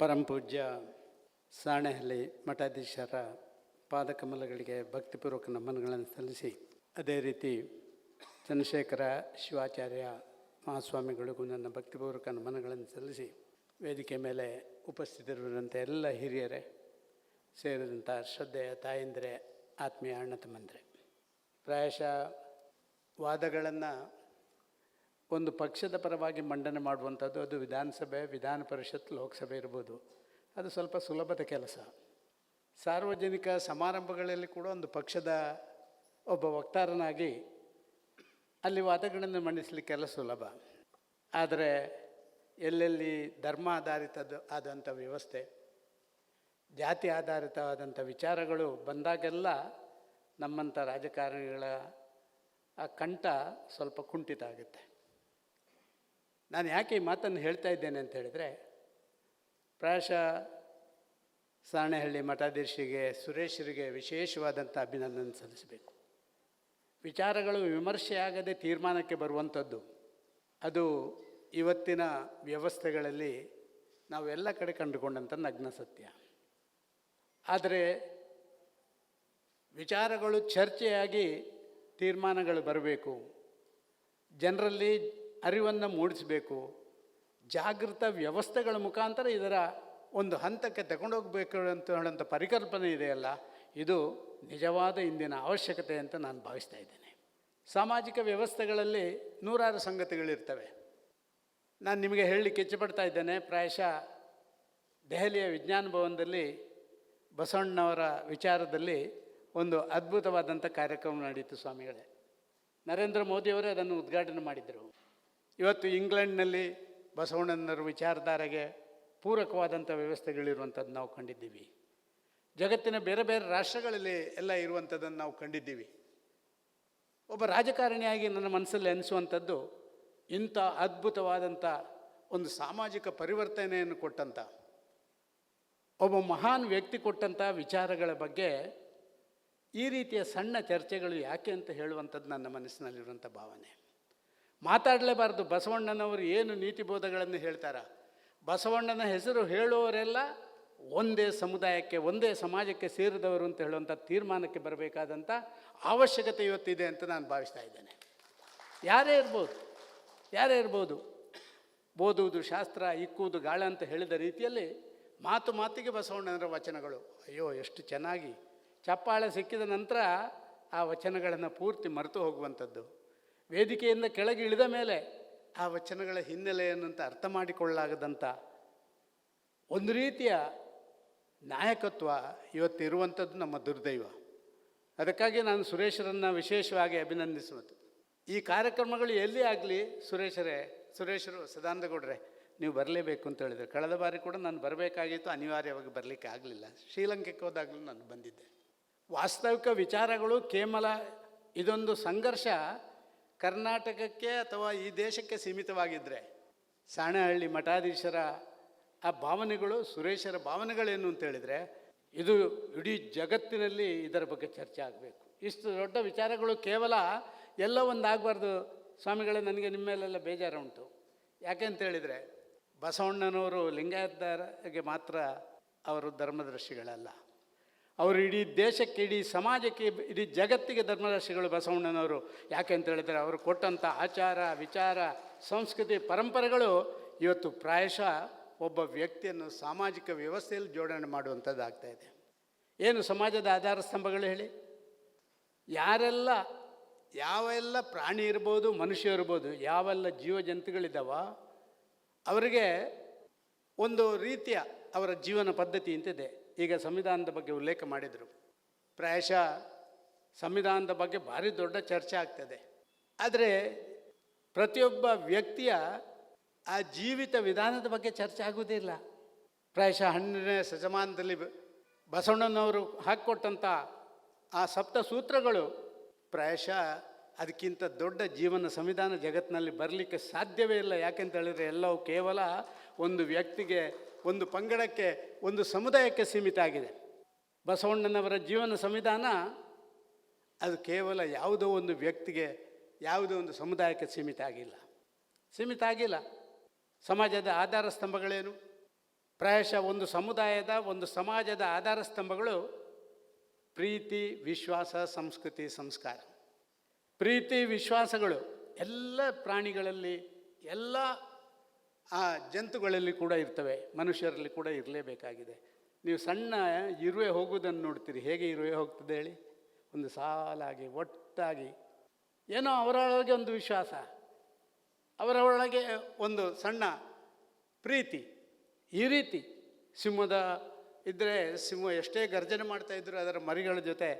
ಪರಮಪೂಜ್ಯ ಸಾಣೆಹಳ್ಳಿ ಮಠಾಧೀಶರ ಪಾದಕಮಲಗಳಿಗೆ ಭಕ್ತಿಪೂರ್ವಕ ನಮನಗಳನ್ನು ಸಲ್ಲಿಸಿ, ಅದೇ ರೀತಿ ಚಂದ್ರಶೇಖರ ಶಿವಾಚಾರ್ಯ ಮಹಾಸ್ವಾಮಿಗಳಿಗೂ ನನ್ನ ಭಕ್ತಿಪೂರ್ವಕ ನಮನಗಳನ್ನು ಸಲ್ಲಿಸಿ, ವೇದಿಕೆ ಮೇಲೆ ಉಪಸ್ಥಿತರಿರುವಂಥ ಎಲ್ಲ ಹಿರಿಯರೇ ಸೇರಿದಂಥ ಶ್ರದ್ಧೆಯ ತಾಯಂದಿರೇ, ಆತ್ಮೀಯ ಅಣ್ಣ ತಮ್ಮಂದರೆ ಪ್ರಾಯಶಃ ವಾದಗಳನ್ನು ಒಂದು ಪಕ್ಷದ ಪರವಾಗಿ ಮಂಡನೆ ಮಾಡುವಂಥದ್ದು ಅದು ವಿಧಾನಸಭೆ, ವಿಧಾನ ಪರಿಷತ್, ಲೋಕಸಭೆ ಇರ್ಬೋದು. ಅದು ಸ್ವಲ್ಪ ಸುಲಭದ ಕೆಲಸ. ಸಾರ್ವಜನಿಕ ಸಮಾರಂಭಗಳಲ್ಲಿ ಕೂಡ ಒಂದು ಪಕ್ಷದ ಒಬ್ಬ ವಕ್ತಾರನಾಗಿ ಅಲ್ಲಿ ವಾದಗಳನ್ನು ಮಂಡಿಸಲಿಕ್ಕೆಲ್ಲ ಸುಲಭ. ಆದರೆ ಎಲ್ಲೆಲ್ಲಿ ಧರ್ಮ ಆಧಾರಿತದ್ದು ಆದಂಥ ವ್ಯವಸ್ಥೆ, ಜಾತಿ ಆಧಾರಿತವಾದಂಥ ವಿಚಾರಗಳು ಬಂದಾಗೆಲ್ಲ ನಮ್ಮಂಥ ರಾಜಕಾರಣಿಗಳ ಆ ಕಂಠ ಸ್ವಲ್ಪ ಕುಂಠಿತ ಆಗುತ್ತೆ. ನಾನು ಯಾಕೆ ಈ ಮಾತನ್ನು ಹೇಳ್ತಾ ಇದ್ದೇನೆ ಅಂತ ಹೇಳಿದರೆ, ಪ್ರಾಯಶಃ ಸಾಣೆಹಳ್ಳಿ ಮಠಾಧೀಶರಿಗೆ, ಸುರೇಶರಿಗೆ ವಿಶೇಷವಾದಂಥ ಅಭಿನಂದನೆ ಸಲ್ಲಿಸಬೇಕು. ವಿಚಾರಗಳು ವಿಮರ್ಶೆಯಾಗದೆ ತೀರ್ಮಾನಕ್ಕೆ ಬರುವಂಥದ್ದು, ಅದು ಇವತ್ತಿನ ವ್ಯವಸ್ಥೆಗಳಲ್ಲಿ ನಾವೆಲ್ಲ ಕಡೆ ಕಂಡುಕೊಂಡಂಥ ನಗ್ನ ಸತ್ಯ. ಆದರೆ ವಿಚಾರಗಳು ಚರ್ಚೆಯಾಗಿ ತೀರ್ಮಾನಗಳು ಬರಬೇಕು. ಜನರಲ್ಲಿ ಅರಿವನ್ನು ಮೂಡಿಸಬೇಕು, ಜಾಗೃತ ವ್ಯವಸ್ಥೆಗಳ ಮುಖಾಂತರ ಇದರ ಒಂದು ಹಂತಕ್ಕೆ ತಗೊಂಡೋಗ್ಬೇಕು ಅಂತ ಹೇಳುವಂಥ ಪರಿಕಲ್ಪನೆ ಇದೆಯಲ್ಲ, ಇದು ನಿಜವಾದ ಇಂದಿನ ಅವಶ್ಯಕತೆ ಅಂತ ನಾನು ಭಾವಿಸ್ತಾ ಇದ್ದೇನೆ. ಸಾಮಾಜಿಕ ವ್ಯವಸ್ಥೆಗಳಲ್ಲಿ ನೂರಾರು ಸಂಗತಿಗಳಿರ್ತವೆ. ನಾನು ನಿಮಗೆ ಹೇಳಲಿಕ್ಕೆ ಇಚ್ಛಪಡ್ತಾ ಇದ್ದೇನೆ, ಪ್ರಾಯಶಃ ದೆಹಲಿಯ ವಿಜ್ಞಾನ ಭವನದಲ್ಲಿ ಬಸವಣ್ಣವರ ವಿಚಾರದಲ್ಲಿ ಒಂದು ಅದ್ಭುತವಾದಂಥ ಕಾರ್ಯಕ್ರಮ ನಡೀತು ಸ್ವಾಮಿಗಳೇ. ನರೇಂದ್ರ ಮೋದಿಯವರೇ ಅದನ್ನು ಉದ್ಘಾಟನೆ ಮಾಡಿದರು. ಇವತ್ತು ಇಂಗ್ಲೆಂಡ್ನಲ್ಲಿ ಬಸವಣ್ಣನವರ ವಿಚಾರಧಾರೆಗೆ ಪೂರಕವಾದಂಥ ವ್ಯವಸ್ಥೆಗಳಿರುವಂಥದ್ದು ನಾವು ಕಂಡಿದ್ದೀವಿ. ಜಗತ್ತಿನ ಬೇರೆ ಬೇರೆ ರಾಷ್ಟ್ರಗಳಲ್ಲಿ ಎಲ್ಲ ಇರುವಂಥದ್ದನ್ನು ನಾವು ಕಂಡಿದ್ದೀವಿ. ಒಬ್ಬ ರಾಜಕಾರಣಿಯಾಗಿ ನನ್ನ ಮನಸ್ಸಲ್ಲಿ ಅನಿಸುವಂಥದ್ದು ಇಂಥ ಅದ್ಭುತವಾದಂಥ ಒಂದು ಸಾಮಾಜಿಕ ಪರಿವರ್ತನೆಯನ್ನು ಕೊಟ್ಟಂಥ, ಒಬ್ಬ ಮಹಾನ್ ವ್ಯಕ್ತಿ ಕೊಟ್ಟಂಥ ವಿಚಾರಗಳ ಬಗ್ಗೆ ಈ ರೀತಿಯ ಸಣ್ಣ ಚರ್ಚೆಗಳು ಯಾಕೆ ಅಂತ ಹೇಳುವಂಥದ್ದು ನನ್ನ ಮನಸ್ಸಿನಲ್ಲಿರುವಂಥ ಭಾವನೆ. ಮಾತಾಡಲೇಬಾರ್ದು. ಬಸವಣ್ಣನವರು ಏನು ನೀತಿ ಬೋಧಗಳನ್ನು ಹೇಳ್ತಾರ? ಬಸವಣ್ಣನ ಹೆಸರು ಹೇಳುವವರೆಲ್ಲ ಒಂದೇ ಸಮುದಾಯಕ್ಕೆ, ಒಂದೇ ಸಮಾಜಕ್ಕೆ ಸೇರಿದವರು ಅಂತ ಹೇಳುವಂಥ ತೀರ್ಮಾನಕ್ಕೆ ಬರಬೇಕಾದಂಥ ಅವಶ್ಯಕತೆ ಇವತ್ತಿದೆ ಅಂತ ನಾನು ಭಾವಿಸ್ತಾ ಇದ್ದೇನೆ. ಯಾರೇ ಇರ್ಬೋದು ಯಾರೇ ಇರ್ಬೋದು, ಓದುವುದು ಶಾಸ್ತ್ರ, ಇಕ್ಕುವುದು ಗಾಳ ಅಂತ ಹೇಳಿದ ರೀತಿಯಲ್ಲಿ ಮಾತು ಮಾತಿಗೆ ಬಸವಣ್ಣನವರ ವಚನಗಳು. ಅಯ್ಯೋ, ಎಷ್ಟು ಚೆನ್ನಾಗಿ. ಚಪ್ಪಾಳೆ ಸಿಕ್ಕಿದ ನಂತರ ಆ ವಚನಗಳನ್ನು ಪೂರ್ತಿ ಮರೆತು ಹೋಗುವಂಥದ್ದು. ವೇದಿಕೆಯಿಂದ ಕೆಳಗೆ ಇಳಿದ ಮೇಲೆ ಆ ವಚನಗಳ ಹಿನ್ನೆಲೆಯನ್ನಂತ ಅರ್ಥ ಮಾಡಿಕೊಳ್ಳಲಾಗದಂಥ ಒಂದು ರೀತಿಯ ನಾಯಕತ್ವ ಇವತ್ತು ಇರುವಂಥದ್ದು ನಮ್ಮ ದುರ್ದೈವ. ಅದಕ್ಕಾಗಿ ನಾನು ಸುರೇಶರನ್ನು ವಿಶೇಷವಾಗಿ ಅಭಿನಂದಿಸುವುದು. ಈ ಕಾರ್ಯಕ್ರಮಗಳು ಎಲ್ಲಿ ಆಗಲಿ ಸುರೇಶರೇ, ಸುರೇಶರು, ಸದಾನಂದಗೌಡ್ರೆ, ನೀವು ಬರಲೇಬೇಕು ಅಂತ ಹೇಳಿದರು. ಕಳೆದ ಬಾರಿ ಕೂಡ ನಾನು ಬರಬೇಕಾಗಿತ್ತು, ಅನಿವಾರ್ಯವಾಗಿ ಬರಲಿಕ್ಕೆ ಆಗಲಿಲ್ಲ. ಶ್ರೀಲಂಕೆಗೆ ಹೋದಾಗಲೂ ನಾನು ಬಂದಿದ್ದೆ. ವಾಸ್ತವಿಕ ವಿಚಾರಗಳು ಕೇವಲ ಇದೊಂದು ಸಂಘರ್ಷ ಕರ್ನಾಟಕಕ್ಕೆ ಅಥವಾ ಈ ದೇಶಕ್ಕೆ ಸೀಮಿತವಾಗಿದ್ದರೆ ಸಾಣೆಹಳ್ಳಿ ಮಠಾಧೀಶರ ಆ ಭಾವನೆಗಳು, ಸುರೇಶರ ಭಾವನೆಗಳೇನು ಅಂತೇಳಿದರೆ ಇದು ಇಡೀ ಜಗತ್ತಿನಲ್ಲಿ ಇದರ ಬಗ್ಗೆ ಚರ್ಚೆ ಆಗಬೇಕು. ಇಷ್ಟು ದೊಡ್ಡ ವಿಚಾರಗಳು ಕೇವಲ ಎಲ್ಲ ಒಂದಾಗಬಾರ್ದು ಸ್ವಾಮಿಗಳೇ, ನನಗೆ ನಿಮ್ಮ ಮೇಲೆಲ್ಲ ಬೇಜಾರು ಉಂಟು ಯಾಕೆ ಅಂತ ಹೇಳಿದರೆ ಬಸವಣ್ಣನವರು ಲಿಂಗಾಯತರಿಗೆ ಮಾತ್ರ ಅವರು ಧರ್ಮದರ್ಶಿಗಳಲ್ಲ. ಅವರು ಇಡೀ ದೇಶಕ್ಕೆ, ಇಡೀ ಸಮಾಜಕ್ಕೆ, ಇಡೀ ಜಗತ್ತಿಗೆ ಧರ್ಮದರ್ಶಿಗಳು ಬಸವಣ್ಣನವರು. ಯಾಕೆ ಅಂತ ಹೇಳಿದರೆ ಅವರು ಕೊಟ್ಟಂಥ ಆಚಾರ, ವಿಚಾರ, ಸಂಸ್ಕೃತಿ, ಪರಂಪರೆಗಳು ಇವತ್ತು ಪ್ರಾಯಶಃ ಒಬ್ಬ ವ್ಯಕ್ತಿಯನ್ನು ಸಾಮಾಜಿಕ ವ್ಯವಸ್ಥೆಯಲ್ಲಿ ಜೋಡಣೆ ಮಾಡುವಂಥದ್ದು ಇದೆ. ಏನು ಸಮಾಜದ ಆಧಾರ ಸ್ತಂಭಗಳು ಹೇಳಿ? ಯಾರೆಲ್ಲ, ಯಾವೆಲ್ಲ ಪ್ರಾಣಿ ಇರ್ಬೋದು, ಮನುಷ್ಯ ಇರ್ಬೋದು, ಯಾವೆಲ್ಲ ಜೀವ ಜಂತುಗಳಿದ್ದಾವ ಅವರಿಗೆ ಒಂದು ರೀತಿಯ ಅವರ ಜೀವನ ಪದ್ಧತಿ ಇಂತಿದೆ. ಈಗ ಸಂವಿಧಾನದ ಬಗ್ಗೆ ಉಲ್ಲೇಖ ಮಾಡಿದರು. ಪ್ರಾಯಶಃ ಸಂವಿಧಾನದ ಬಗ್ಗೆ ಭಾರಿ ದೊಡ್ಡ ಚರ್ಚೆ ಆಗ್ತದೆ. ಆದರೆ ಪ್ರತಿಯೊಬ್ಬ ವ್ಯಕ್ತಿಯ ಆ ಜೀವಿತ ವಿಧಾನದ ಬಗ್ಗೆ ಚರ್ಚೆ ಆಗುವುದಿಲ್ಲ ಪ್ರಾಯಶಃ ಹನ್ನೆರಡನೇ ಶತಮಾನದಲ್ಲಿ ಬಸವಣ್ಣನವರು ಹಾಕಿಕೊಟ್ಟಂಥ ಆ ಸಪ್ತ ಸೂತ್ರಗಳು ಪ್ರಾಯಶಃ ಅದಕ್ಕಿಂತ ದೊಡ್ಡ ಜೀವನ ಸಂವಿಧಾನ ಜಗತ್ತಿನಲ್ಲಿ ಬರಲಿಕ್ಕೆ ಸಾಧ್ಯವೇ ಇಲ್ಲ. ಯಾಕೆಂತ ಹೇಳಿದರೆ ಎಲ್ಲವೂ ಕೇವಲ ಒಂದು ವ್ಯಕ್ತಿಗೆ ಒಂದು ಪಂಗಡಕ್ಕೆ, ಒಂದು ಸಮುದಾಯಕ್ಕೆ ಸೀಮಿತ ಆಗಿದೆ. ಬಸವಣ್ಣನವರ ಜೀವನ ಸಂವಿಧಾನ, ಅದು ಕೇವಲ ಯಾವುದೋ ಒಂದು ವ್ಯಕ್ತಿಗೆ, ಯಾವುದೋ ಒಂದು ಸಮುದಾಯಕ್ಕೆ ಸೀಮಿತ ಆಗಿಲ್ಲ. ಸೀಮಿತ ಆಗಿಲ್ಲ. ಸಮಾಜದ ಆಧಾರ ಸ್ತಂಭಗಳೇನು? ಪ್ರಾಯಶಃ ಒಂದು ಸಮುದಾಯದ, ಒಂದು ಸಮಾಜದ ಆಧಾರ ಸ್ತಂಭಗಳು ಪ್ರೀತಿ, ವಿಶ್ವಾಸ, ಸಂಸ್ಕೃತಿ, ಸಂಸ್ಕಾರ. ಪ್ರೀತಿ, ವಿಶ್ವಾಸಗಳು ಎಲ್ಲ ಪ್ರಾಣಿಗಳಲ್ಲಿ, ಎಲ್ಲ ಆ ಜಂತುಗಳಲ್ಲಿ ಕೂಡ ಇರ್ತವೆ, ಮನುಷ್ಯರಲ್ಲಿ ಕೂಡ ಇರಲೇಬೇಕಾಗಿದೆ. ನೀವು ಸಣ್ಣ ಇರುವೆ ಹೋಗುವುದನ್ನು ನೋಡ್ತೀರಿ, ಹೇಗೆ ಇರುವೆ ಹೋಗ್ತದೆ ಹೇಳಿ? ಒಂದು ಸಾಲಾಗಿ, ಒಟ್ಟಾಗಿ. ಏನೋ ಅವರೊಳಗೆ ಒಂದು ವಿಶ್ವಾಸ ಅವರೊಳಗೆ ಒಂದು ಸಣ್ಣ ಪ್ರೀತಿ. ಈ ರೀತಿ ಸಿಂಹದ ಇದ್ದರೆ ಸಿಂಹ ಎಷ್ಟೇ ಗರ್ಜನೆ ಮಾಡ್ತಾ ಇದ್ದರೂ ಅದರ ಮರಿಗಳ ಜೊತೆ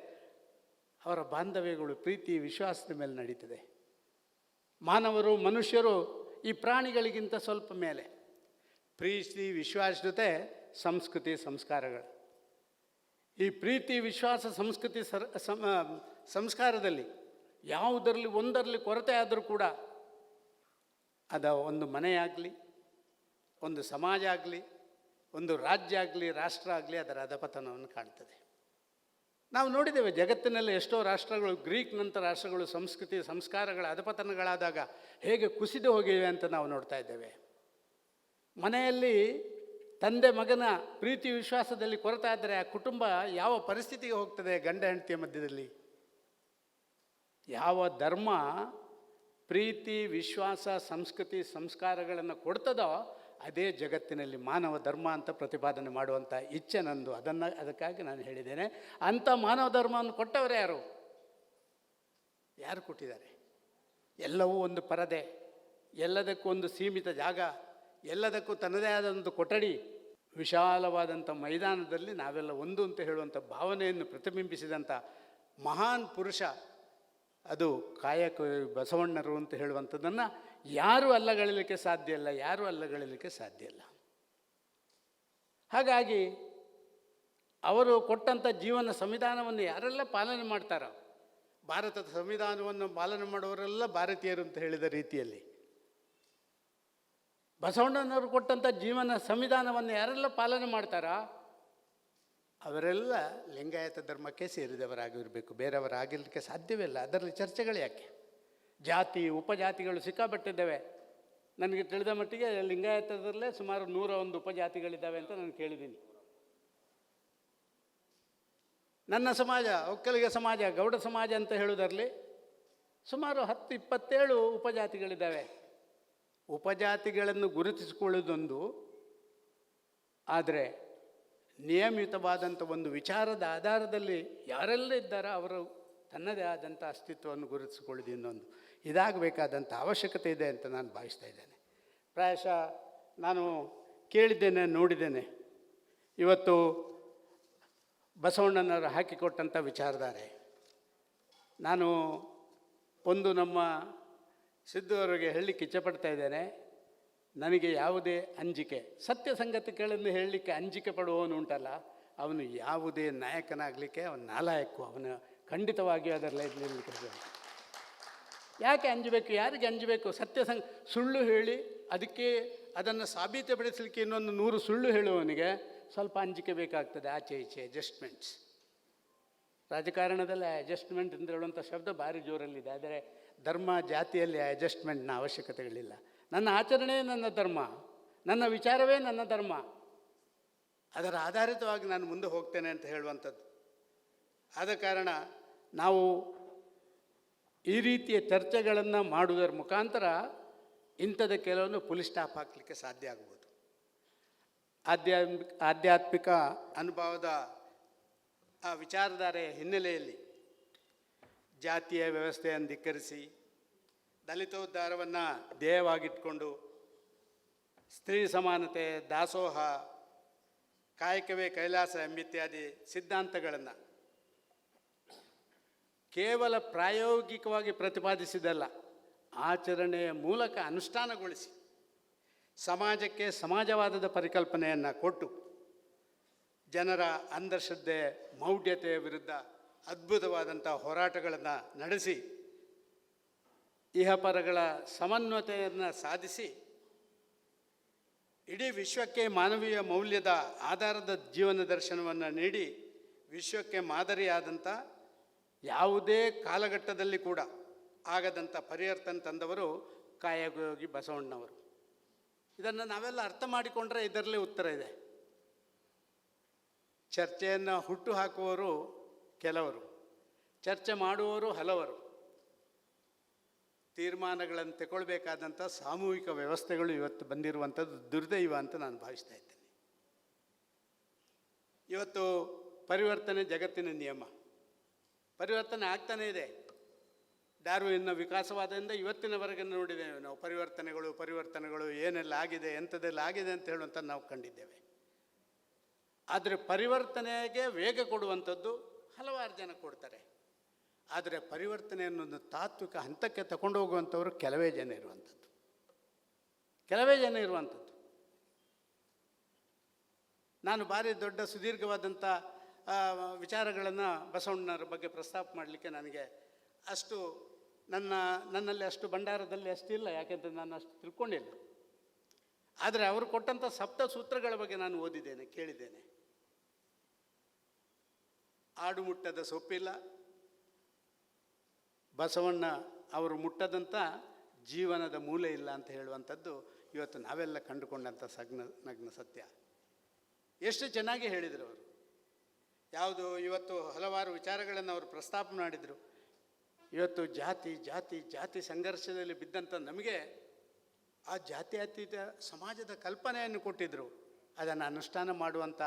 ಅವರ ಬಾಂಧವ್ಯಗಳು, ಪ್ರೀತಿ, ವಿಶ್ವಾಸದ ಮೇಲೆ ನಡೀತದೆ. ಮಾನವರು, ಮನುಷ್ಯರು ಈ ಪ್ರಾಣಿಗಳಿಗಿಂತ ಸ್ವಲ್ಪ ಮೇಲೆ. ಪ್ರೀತಿ, ವಿಶ್ವಾಸ ಸಂಸ್ಕೃತಿ, ಸಂಸ್ಕಾರಗಳು. ಈ ಪ್ರೀತಿ, ವಿಶ್ವಾಸ, ಸಂಸ್ಕೃತಿ ಸರ್ ಸಂಸ್ಕಾರದಲ್ಲಿ ಯಾವುದರಲ್ಲಿ ಒಂದರಲ್ಲಿ ಕೊರತೆ ಆದರೂ ಕೂಡ ಅದ ಒಂದು ಮನೆಯಾಗಲಿ ಒಂದು ಸಮಾಜ ಆಗಲಿ, ಒಂದು ರಾಜ್ಯ ಆಗಲಿ, ರಾಷ್ಟ್ರ ಆಗಲಿ ಅದರ ಅಧಪತನವನ್ನು ಕಾಣ್ತದೆ. ನಾವು ನೋಡಿದ್ದೇವೆ ಜಗತ್ತಿನಲ್ಲಿ ಎಷ್ಟೋ ರಾಷ್ಟ್ರಗಳು, ಗ್ರೀಕ್ ನಂತರ ರಾಷ್ಟ್ರಗಳು, ಸಂಸ್ಕೃತಿ, ಸಂಸ್ಕಾರಗಳ ಅಧಪತನಗಳಾದಾಗ ಹೇಗೆ ಕುಸಿದು ಹೋಗಿವೆ ಅಂತ ನಾವು ನೋಡ್ತಾ ಇದ್ದೇವೆ. ಮನೆಯಲ್ಲಿ ತಂದೆ ಮಗನ ಪ್ರೀತಿ ವಿಶ್ವಾಸದಲ್ಲಿ ಕೊರತೆ ಆದರೆ ಆ ಕುಟುಂಬ ಯಾವ ಪರಿಸ್ಥಿತಿಗೆ ಹೋಗ್ತದೆ ಗಂಡ ಹೆಂಡತಿಯ ಮಧ್ಯದಲ್ಲಿ? ಯಾವ ಧರ್ಮ ಪ್ರೀತಿ, ವಿಶ್ವಾಸ, ಸಂಸ್ಕೃತಿ, ಸಂಸ್ಕಾರಗಳನ್ನು ಕೊಡ್ತದೋ ಅದೇ ಜಗತ್ತಿನಲ್ಲಿ ಮಾನವ ಧರ್ಮ ಅಂತ ಪ್ರತಿಪಾದನೆ ಮಾಡುವಂಥ ಇಚ್ಛೆ ನಂದು. ಅದನ್ನು, ಅದಕ್ಕಾಗಿ ನಾನು ಹೇಳಿದ್ದೇನೆ. ಅಂಥ ಮಾನವ ಧರ್ಮವನ್ನು ಕೊಟ್ಟವರು ಯಾರು? ಯಾರು ಕೊಟ್ಟಿದ್ದಾರೆ? ಎಲ್ಲವೂ ಒಂದು ಪರದೆ, ಎಲ್ಲದಕ್ಕೂ ಒಂದು ಸೀಮಿತ ಜಾಗ, ಎಲ್ಲದಕ್ಕೂ ತನ್ನದೇ ಆದ ಒಂದು ಕೊಠಡಿ ವಿಶಾಲವಾದಂಥ ಮೈದಾನದಲ್ಲಿ ನಾವೆಲ್ಲ ಒಂದು ಅಂತ ಹೇಳುವಂಥ ಭಾವನೆಯನ್ನು ಪ್ರತಿಬಿಂಬಿಸಿದಂಥ ಮಹಾನ್ ಪುರುಷ, ಅದು ಕಾಯಕ ಬಸವಣ್ಣರು ಅಂತ ಹೇಳುವಂಥದ್ದನ್ನು ಯಾರೂ ಅಲ್ಲಗಳಿಲಿಕ್ಕೆ ಸಾಧ್ಯ ಇಲ್ಲ, ಯಾರೂ ಅಲ್ಲಗಳಿಲಿಕ್ಕೆ ಸಾಧ್ಯ ಇಲ್ಲ. ಹಾಗಾಗಿ ಅವರು ಕೊಟ್ಟಂಥ ಜೀವನ ಸಂವಿಧಾನವನ್ನು ಯಾರೆಲ್ಲ ಪಾಲನೆ ಮಾಡ್ತಾರೋ, ಭಾರತದ ಸಂವಿಧಾನವನ್ನು ಪಾಲನೆ ಮಾಡುವವರೆಲ್ಲ ಭಾರತೀಯರು ಅಂತ ಹೇಳಿದ ರೀತಿಯಲ್ಲಿ, ಬಸವಣ್ಣನವರು ಕೊಟ್ಟಂಥ ಜೀವನ ಸಂವಿಧಾನವನ್ನು ಯಾರೆಲ್ಲ ಪಾಲನೆ ಮಾಡ್ತಾರೋ, ಅವರೆಲ್ಲ ಲಿಂಗಾಯತ ಧರ್ಮಕ್ಕೆ ಸೇರಿದವರಾಗಿರಬೇಕು. ಬೇರೆಯವರಾಗಿರಲಿಕ್ಕೆ ಸಾಧ್ಯವಿಲ್ಲ ಅದರಲ್ಲಿ ಚರ್ಚೆಗಳು ಯಾಕೆ? ಜಾತಿ, ಉಪಜಾತಿಗಳು ಸಿಕ್ಕಾಪಟ್ಟಿದ್ದಾವೆ. ನನಗೆ ತಿಳಿದ ಮಟ್ಟಿಗೆ ಲಿಂಗಾಯತದಲ್ಲೇ ಸುಮಾರು ನೂರ ಒಂದು ಉಪಜಾತಿಗಳಿದ್ದಾವೆ ಅಂತ ನಾನು ಕೇಳಿದ್ದೀನಿ. ನನ್ನ ಸಮಾಜ, ಒಕ್ಕಲಿಗ ಸಮಾಜ, ಗೌಡ ಸಮಾಜ ಅಂತ ಹೇಳುವುದರಲ್ಲಿ ಸುಮಾರು ಹತ್ತು, ಇಪ್ಪತ್ತೇಳು ಉಪಜಾತಿಗಳಿದ್ದಾವೆ. ಉಪಜಾತಿಗಳನ್ನು ಗುರುತಿಸಿಕೊಳ್ಳುವುದೊಂದು, ಆದರೆ ನಿಯಮಿತವಾದಂಥ ಒಂದು ವಿಚಾರದ ಆಧಾರದಲ್ಲಿ ಯಾರೆಲ್ಲ ಇದ್ದಾರೋ ಅವರು ತನ್ನದೇ ಆದಂಥ ಅಸ್ತಿತ್ವವನ್ನು ಗುರುತಿಸಿಕೊಳ್ಳೋದು ಇನ್ನೊಂದು. ಇದಾಗಬೇಕಾದಂಥ ಅವಶ್ಯಕತೆ ಇದೆ ಅಂತ ನಾನು ಭಾವಿಸ್ತಾ ಇದ್ದೇನೆ. ಪ್ರಾಯಶಃ ನಾನು ಕೇಳಿದ್ದೇನೆ, ನೋಡಿದ್ದೇನೆ. ಇವತ್ತು ಬಸವಣ್ಣನವರು ಹಾಕಿಕೊಟ್ಟಂಥ ವಿಚಾರಧಾರೆ. ನಾನು ಒಂದು ನಮ್ಮ ಸಿದ್ದು ಅವರಿಗೆ ಹೇಳಲಿಕ್ಕೆ ಇಚ್ಛಪಡ್ತಾ ಇದ್ದೇನೆ. ನನಗೆ ಯಾವುದೇ ಅಂಜಿಕೆ, ಸತ್ಯ ಸಂಗತಿಗಳನ್ನು ಹೇಳಲಿಕ್ಕೆ ಅಂಜಿಕೆ ಪಡುವವನು ಉಂಟಲ್ಲ. ಅವನು ಯಾವುದೇ ನಾಯಕನಾಗಲಿಕ್ಕೆ ಅವನು ನಾಲಾಯಕು, ಅವನು ಖಂಡಿತವಾಗಿಯೂ ಅದರಲ್ಲಿ ನಿಲ್ಲಲಿಕ್ಕೆ ಸಾಧ್ಯ. ಯಾಕೆ ಅಂಜಬೇಕು, ಯಾರಿಗೆ ಅಂಜಬೇಕು? ಸತ್ಯ ಸಂ ಸುಳ್ಳು ಹೇಳಿ, ಅದಕ್ಕೆ ಅದನ್ನು ಸಾಬೀತುಪಡಿಸಲಿಕ್ಕೆ ಇನ್ನೊಂದು ನೂರು ಸುಳ್ಳು ಹೇಳುವವನಿಗೆ ಸ್ವಲ್ಪ ಅಂಜಿಕೆ ಬೇಕಾಗ್ತದೆ. ಆಚೆ ಈಚೆ ಅಡ್ಜಸ್ಟ್ಮೆಂಟ್ಸ್ ರಾಜಕಾರಣದಲ್ಲಿ ಅಡ್ಜಸ್ಟ್ಮೆಂಟ್ ಅಂತ ಹೇಳುವಂಥ ಶಬ್ದ ಭಾರಿ ಜೋರಲ್ಲಿದೆ. ಆದರೆ ಧರ್ಮ ಜಾತಿಯಲ್ಲಿ ಅಡ್ಜಸ್ಟ್ಮೆಂಟ್ನ ಅವಶ್ಯಕತೆಗಳಿಲ್ಲ. ನನ್ನ ಆಚರಣೆ ನನ್ನ ಧರ್ಮ, ನನ್ನ ವಿಚಾರವೇ ನನ್ನ ಧರ್ಮ. ಅದರ ಆಧಾರಿತವಾಗಿ ನಾನು ಮುಂದೆ ಹೋಗ್ತೇನೆ ಅಂತ ಹೇಳುವಂಥದ್ದು. ಆದ ಕಾರಣ ನಾವು ಈ ರೀತಿಯ ಚರ್ಚೆಗಳನ್ನು ಮಾಡುವುದರ ಮುಖಾಂತರ ಇಂಥದ ಕೆಲವೊಂದು ಫುಲ್ ಸ್ಟಾಪ್ ಹಾಕಲಿಕ್ಕೆ ಸಾಧ್ಯ ಆಗ್ಬೋದು. ಆಧ್ಯಾತ್ಮಿಕ ಆಧ್ಯಾತ್ಮಿಕ ಅನುಭವದ ಆ ವಿಚಾರಧಾರೆಯ ಹಿನ್ನೆಲೆಯಲ್ಲಿ ಜಾತಿಯ ವ್ಯವಸ್ಥೆಯನ್ನು ಧಿಕ್ಕರಿಸಿ, ದಲಿತೋದ್ಧಾರವನ್ನು ಧ್ಯೇಯವಾಗಿಟ್ಕೊಂಡು, ಸ್ತ್ರೀ ಸಮಾನತೆ, ದಾಸೋಹ, ಕಾಯಕವೇ ಕೈಲಾಸ ಎಂಬಿತ್ಯಾದಿ ಸಿದ್ಧಾಂತಗಳನ್ನು ಕೇವಲ ಪ್ರಾಯೋಗಿಕವಾಗಿ ಪ್ರತಿಪಾದಿಸಿದಲ್ಲ ಆಚರಣೆಯ ಮೂಲಕ ಅನುಷ್ಠಾನಗೊಳಿಸಿ, ಸಮಾಜಕ್ಕೆ ಸಮಾಜವಾದದ ಪರಿಕಲ್ಪನೆಯನ್ನು ಕೊಟ್ಟು, ಜನರ ಅಂಧಶ್ರದ್ಧೆ, ಮೌಢ್ಯತೆಯ ವಿರುದ್ಧ ಅದ್ಭುತವಾದಂಥ ಹೋರಾಟಗಳನ್ನು ನಡೆಸಿ, ಇಹಪರಗಳ ಸಮನ್ವತೆಯನ್ನು ಸಾಧಿಸಿ, ಇಡೀ ವಿಶ್ವಕ್ಕೆ ಮಾನವೀಯ ಮೌಲ್ಯದ ಆಧಾರದ ಜೀವನ ದರ್ಶನವನ್ನು ನೀಡಿ, ವಿಶ್ವಕ್ಕೆ ಮಾದರಿಯಾದಂಥ ಯಾವುದೇ ಕಾಲಘಟ್ಟದಲ್ಲಿ ಕೂಡ ಆಗದಂಥ ಪರಿವರ್ತನೆ ತಂದವರು ಕಾಯಗೋಗಿ ಬಸವಣ್ಣವರು ಇದನ್ನು ನಾವೆಲ್ಲ ಅರ್ಥ ಮಾಡಿಕೊಂಡ್ರೆ ಇದರಲ್ಲಿ ಉತ್ತರ ಇದೆ. ಚರ್ಚೆಯನ್ನು ಹುಟ್ಟು ಹಾಕುವವರು ಕೆಲವರು, ಚರ್ಚೆ ಮಾಡುವವರು ಹಲವರು. ತೀರ್ಮಾನಗಳನ್ನು ತಗೊಳ್ಬೇಕಾದಂಥ ಸಾಮೂಹಿಕ ವ್ಯವಸ್ಥೆಗಳು ಇವತ್ತು ಬಂದಿರುವಂಥದ್ದು ದುರ್ದೈವ ಅಂತ ನಾನು ಭಾವಿಸ್ತಾ ಇದ್ದೇನೆ. ಇವತ್ತು ಪರಿವರ್ತನೆ ಜಗತ್ತಿನ ನಿಯಮ. ಪರಿವರ್ತನೆ ಆಗ್ತಾನೇ ಇದೆ. ಡಾರ್ವಿನ್ನ ವಿಕಾಸವಾದದಿಂದ ಇವತ್ತಿನವರೆಗೆ ನೋಡಿದ್ದೇವೆ ನಾವು ಪರಿವರ್ತನೆಗಳು ಪರಿವರ್ತನೆಗಳು ಏನೆಲ್ಲ ಆಗಿದೆ ಎಂಥದ್ದೆಲ್ಲ ಆಗಿದೆ ಅಂತ ಹೇಳುವಂಥ ನಾವು ಕಂಡಿದ್ದೇವೆ. ಆದರೆ ಪರಿವರ್ತನೆಗೆ ವೇಗ ಕೊಡುವಂಥದ್ದು ಹಲವಾರು ಜನ ಕೊಡ್ತಾರೆ. ಆದರೆ ಪರಿವರ್ತನೆಯನ್ನೊಂದು ತಾತ್ವಿಕ ಹಂತಕ್ಕೆ ತಗೊಂಡು ಹೋಗುವಂಥವ್ರು ಕೆಲವೇ ಜನ ಇರುವಂಥದ್ದು. ಕೆಲವೇ ಜನ ಇರುವಂಥದ್ದು. ನಾನು ಭಾರಿ ದೊಡ್ಡ ಸುದೀರ್ಘವಾದಂಥ ವಿಚಾರಗಳನ್ನು ಬಸವಣ್ಣನವರ ಬಗ್ಗೆ ಪ್ರಸ್ತಾಪ ಮಾಡಲಿಕ್ಕೆ ನನಗೆ ಅಷ್ಟು ನನ್ನ, ನನ್ನಲ್ಲಿ ಅಷ್ಟು ಭಂಡಾರದಲ್ಲಿ ಅಷ್ಟಿಲ್ಲ ಯಾಕೆಂದರೆ ನಾನು ಅಷ್ಟು ತಿಳ್ಕೊಂಡಿಲ್ಲ. ಆದರೆ ಅವರು ಕೊಟ್ಟಂಥ ಸಪ್ತ ಸೂತ್ರಗಳ ಬಗ್ಗೆ ನಾನು ಓದಿದ್ದೇನೆ, ಕೇಳಿದ್ದೇನೆ. ಆಡು ಮುಟ್ಟದ ಸೊಪ್ಪಿಲ್ಲ. ಬಸವಣ್ಣ ಅವರು ಮುಟ್ಟದಂಥ ಜೀವನದ ಮೂಲೆ ಇಲ್ಲ ಅಂತ ಹೇಳುವಂಥದ್ದು ಇವತ್ತು ನಾವೆಲ್ಲ ಕಂಡುಕೊಂಡಂಥ ಸಗ್ನ, ನಗ್ನ ಸತ್ಯ. ಎಷ್ಟು ಚೆನ್ನಾಗಿ ಹೇಳಿದರು ಅವರು. ಯಾವುದು, ಇವತ್ತು ಹಲವಾರು ವಿಚಾರಗಳನ್ನು ಅವರು ಪ್ರಸ್ತಾಪ ಮಾಡಿದರು. ಇವತ್ತು ಜಾತಿ ಜಾತಿ ಜಾತಿ ಸಂಘರ್ಷದಲ್ಲಿ ಬಿದ್ದಂಥ ನಮಗೆ ಆ ಜಾತ್ಯತೀತ ಸಮಾಜದ ಕಲ್ಪನೆಯನ್ನು ಕೊಟ್ಟಿದ್ದರು ಅದನ್ನು ಅನುಷ್ಠಾನ ಮಾಡುವಂಥ